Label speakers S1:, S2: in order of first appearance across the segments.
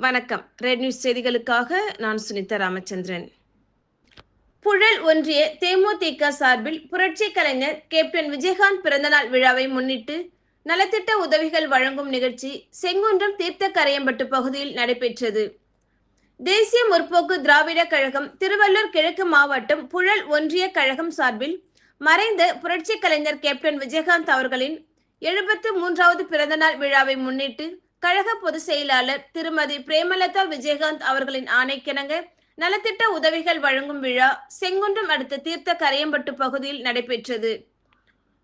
S1: வணக்கம். Red news செய்திகளுக்காக நான் சுனிதா ராமச்சந்திரன். புழல் ஒன்றிய தேமுதிக சார்பில் புரட்சி கலைஞர் கேப்டன் விஜயகாந்த் பிறந்தநாள் விழாவை முன்னிட்டு நலத்திட்ட உதவிகள் வழங்கும் நிகழ்ச்சி செங்குன்றம் தீர்த்த கரையம்பட்டு பகுதியில் நடைபெற்றது. தேசிய முற்போக்கு திராவிட கழகம் திருவள்ளூர் கிழக்கு மாவட்டம் புழல் ஒன்றிய கழகம் சார்பில் மறைந்த புரட்சி கலைஞர் கேப்டன் விஜயகாந்த் அவர்களின் எழுபத்து மூன்றாவது பிறந்தநாள் விழாவை முன்னிட்டு கழக பொதுச் செயலாளர் திருமதி பிரேமலதா விஜயகாந்த் அவர்களின் ஆணைக்கிணங்க நலத்திட்ட உதவிகள் வழங்கும் விழா செங்குன்றம் அடுத்த தீர்த்த கரையம்பட்டு பகுதியில் நடைபெற்றது.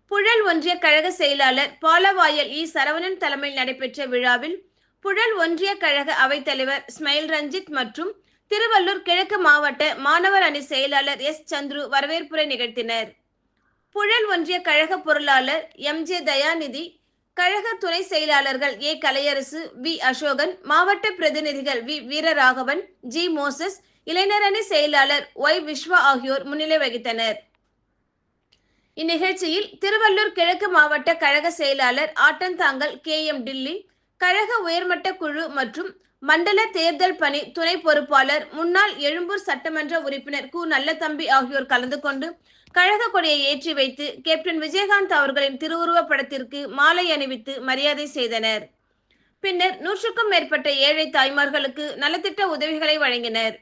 S1: புழல் ஒன்றிய கழக செயலாளர் பாலவாயல் இ. சரவணன் தலைமையில் நடைபெற்ற விழாவில் புழல் ஒன்றிய கழக அவைத்தலைவர் ஸ்மைல் ரஞ்சித் மற்றும் திருவள்ளூர் கிழக்கு மாவட்ட மாணவர் அணி செயலாளர் எஸ். சந்துரு வரவேற்புரை நிகழ்த்தினர். புழல் ஒன்றிய கழக பொருளாளர் எம். ஜே. தயாநிதி கழக துணை செயலாளர்கள் ஏ. கலையரசு வி. அசோகன் மாவட்ட பிரதிநிதிகள் வி. வீரராகவன் ஜி. மோசஸ் இளைஞரணி செயலாளர் ஒய். விஸ்வா ஆகியோர் முன்னிலை வகித்தனர். இந்நிகழ்ச்சியில் திருவள்ளூர் கிழக்கு மாவட்ட கழக செயலாளர் ஆட்டந்தாங்கல் கே. எம். டில்லி கழக உயர்மட்ட குழு மற்றும் மண்டல தேர்தல் பணி துணை பொறுப்பாளர் முன்னாள் எழும்பூர் சட்டமன்ற உறுப்பினர் கு. நல்லதம்பி ஆகியோர் கலந்து கொண்டு கழக கொடியை ஏற்றி வைத்து கேப்டன் விஜயகாந்த் அவர்களின் திருவுருவப் படத்திற்கு மாலை அணிவித்து மரியாதை செய்தனர். பின்னர் நூற்றுக்கும் மேற்பட்ட ஏழை தாய்மார்களுக்கு நலத்திட்ட உதவிகளை வழங்கினர்.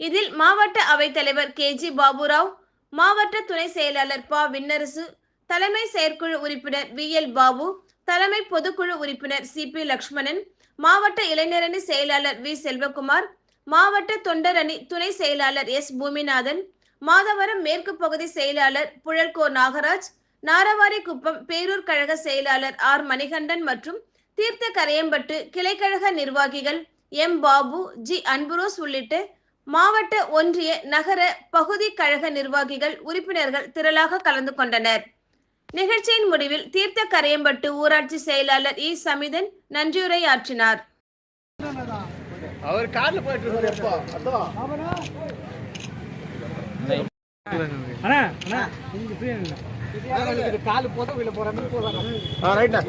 S1: இதில் மாவட்ட அவைத்தலைவர் கே. ஜி. பாபுராவ் மாவட்ட துணை செயலாளர் ப. விண்ணரசு தலைமை செயற்குழு உறுப்பினர் வி. எல். பாபு தலைமை பொதுக்குழு உறுப்பினர் சி. பி. லக்ஷ்மணன் மாவட்ட இளைஞரணி செயலாளர் வி. செல்வகுமார் மாவட்ட தொண்டரணி துணை செயலாளர் எஸ். பூமிநாதன் மாதவரம் மேற்கு பகுதி செயலாளர் புழல்கோ நாகராஜ் நாரவாரி குப்பம் பேரூர் கழக செயலாளர் ஆர். மணிகண்டன் மற்றும் தீர்த்த கரையம்பட்டு கிளைக்கழக நிர்வாகிகள் எம். பாபு ஜி. அன்புரோஸ் உள்ளிட்ட மாவட்ட ஒன்றிய நகர பகுதி கழக நிர்வாகிகள் உறுப்பினர்கள் திரளாக கலந்து கொண்டனர். நிகழ்ச்சியின் முடிவில் தீர்த்த கரையம்பட்டு ஊராட்சி செயலாளர் இ. சமிதன் நன்றியுரை ஆற்றினார்.
S2: அவர் கார்ல போயிட்டு இருக்காரு.
S3: கால் போதும் போற மாதிரி
S2: ரைட்டா